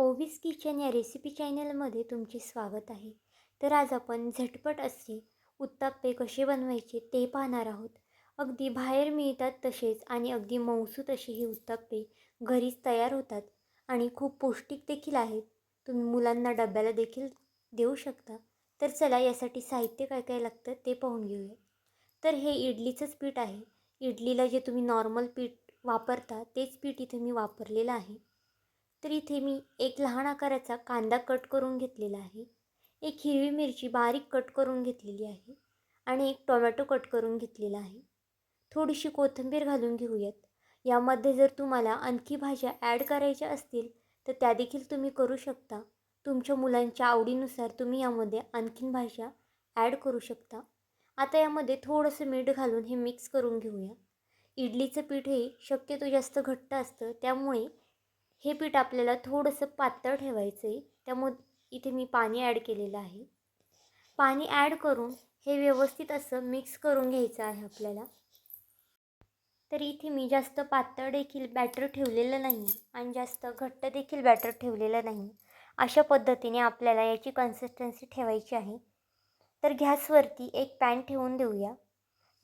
ओवीस kitchen या recipe चॅनलमध्ये तुमचे स्वागत आहे. तर आज आपण झटपट असे उत्तप्पे कसे बनवायचे ते पाहणार आहोत. अगदी बाहेर मिळतात तसेच आणि अगदी मऊसूत असे हे उत्तप्पे घरीच तयार होतात आणि खूप पौष्टिक देखील आहेत. तुम्ही मुलांना डब्याला देखील देऊ शकता. तर चला यासाठी साहित्य काय काय लागतं ते पाहून घेऊया. तर हे इडलीचंच पीठ आहे. इडलीला जे तुम्ही नॉर्मल पीठ वापरता तेच पीठ इथे मी वापरलेलं आहे. तर इथे मी एक लहान आकाराचा कांदा कट करून घेतलेला आहे. एक हिरवी मिरची बारीक कट करून घेतलेली आहे आणि एक टोमॅटो कट करून घेतलेला आहे. थोडीशी कोथिंबीर घालून घेऊयात. यामध्ये जर तुम्हाला आणखी भाज्या ॲड करायच्या असतील तर त्या देखील तुम्ही करू शकता. तुमच्या मुलांच्या आवडीनुसार तुम्ही यामध्ये आणखीन भाज्या ॲड करू शकता. आता यामध्ये थोडंसं मीठ घालून हे मिक्स करून घेऊया. इडलीचं पीठ हे शक्यतो जास्त घट्ट असतं त्यामुळे हे पीठ आपल्याला थोडंसं पातळ ठेवायचं आहे त्यामुळे इथे मी पाणी ॲड केलेलं आहे. पाणी ॲड करून हे व्यवस्थित असं मिक्स करून घ्यायचं आहे आपल्याला. तर इथे मी जास्त पातळ देखील बॅटर ठेवलेलं नाही आणि जास्त घट्ट देखील बॅटर ठेवलेलं नाही. अशा पद्धतीने आपल्याला याची कन्सिस्टन्सी ठेवायची आहे. तर गॅसवरती एक पॅन ठेवून देऊया.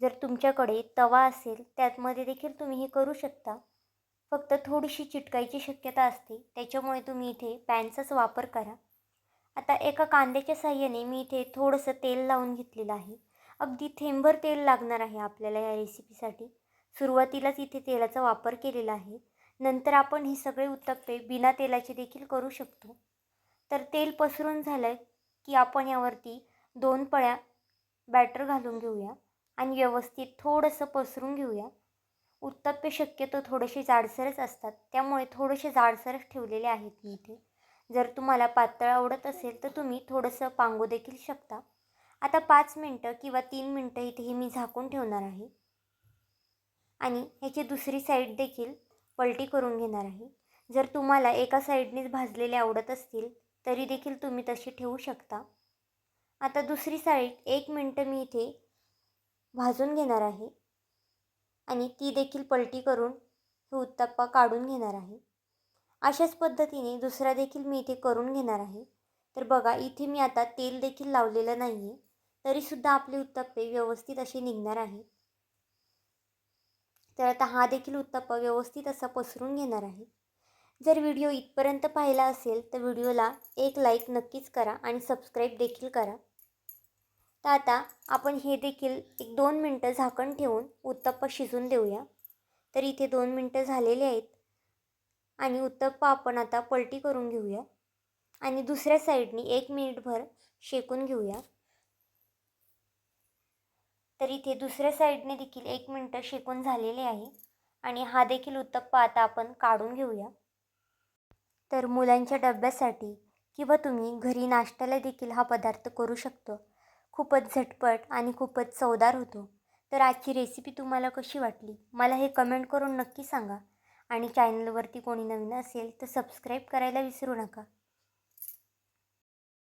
जर तुमच्याकडे तवा असेल त्यातमध्ये देखील तुम्ही हे करू शकता. फक्त थोडीशी चिटकायची शक्यता असते. त्याच्यामुळे तुम्ही इथे पॅनचाच वापर करा. आता एका कांद्याच्या साह्याने मी इथे थोडंसं तेल लावून घेतलेलं आहे. अगदी थेंबर तेल लागणार आहे आपल्याला या रेसिपीसाठी. सुरुवातीलाच इथे तेलाचा वापर केलेला आहे. नंतर आपण हे सगळे उत्तप्पे बिना तेलाचे देखील करू शकतो. तर तेल पसरून झालं की आपण यावरती दोन पळ्या बॅटर घालून घेऊया आणि व्यवस्थित थोडंसं पसरून घेऊया. उत्तप्पे शक्यतो थोडेसे जाडसरच असतात. त्यामुळे थोडेसे जाडसरच ठेवलेले आहेत मी इथे. जर तुम्हाला पातळ आवडत असेल तर तुम्ही थोडंसं पांगू देखील शकता. आता पाच मिनटं किंवा तीन मिनटं इथे हे मी झाकून ठेवणार आहे. आणि ह्याची दुसरी साईड देखील पलटी करून घेणार आहे. जर तुम्हाला एका साईडनेच भाजलेले आवडत असतील तरी देखील तुम्ही तशी ठेवू शकता. आता दुसरी साईड एक मिनटं मी इथे भाजून घेणार आहे. आणि ती देखील पलटी करून हे उत्तप्पा काढून घेणार आहे. अशाच पद्धतीने दुसरा देखील मी इथे करून घेणार आहे. तर बघा इथे मी आता तेल देखील लावलेलं नाही आहे तरीसुद्धा आपले उत्तप्पे व्यवस्थित असे निघणार आहे. तर आता हा देखील उत्तप्पा व्यवस्थित असा पसरून घेणार आहे. जर व्हिडिओ इथपर्यंत पाहिला असेल तर व्हिडिओला एक लाईक नक्कीच करा आणि सबस्क्राईब देखील करा. तर आता आपण हे देखील एक दोन मिनटं झाकण ठेवून उत्तप्पा शिजून देऊया. तर इथे दोन मिनटं झालेले आहेत. आणि उत्तप्पा आपण आता पलटी करून घेऊया. आणि दुसऱ्या साईडनी एक मिनिटभर शेकून घेऊया. तर इथे दुसऱ्या साईडने देखील एक मिनटं शेकून झालेले आहे. आणि हा देखील उत्तप्पा आता आपण काढून घेऊया. तर मुलांच्या डब्यासाठी किंवा तुम्ही घरी नाश्त्याला देखील हा पदार्थ करू शकतो. खूपच झटपट आणि खूपच चवदार होतो. तर आजची रेसिपी तुम्हाला कशी वाटली? मला हे कमेंट करून नक्की सांगा. आणि चॅनलवरती कोणी नवीन असेल तर सबस्क्राईब करायला विसरू नका.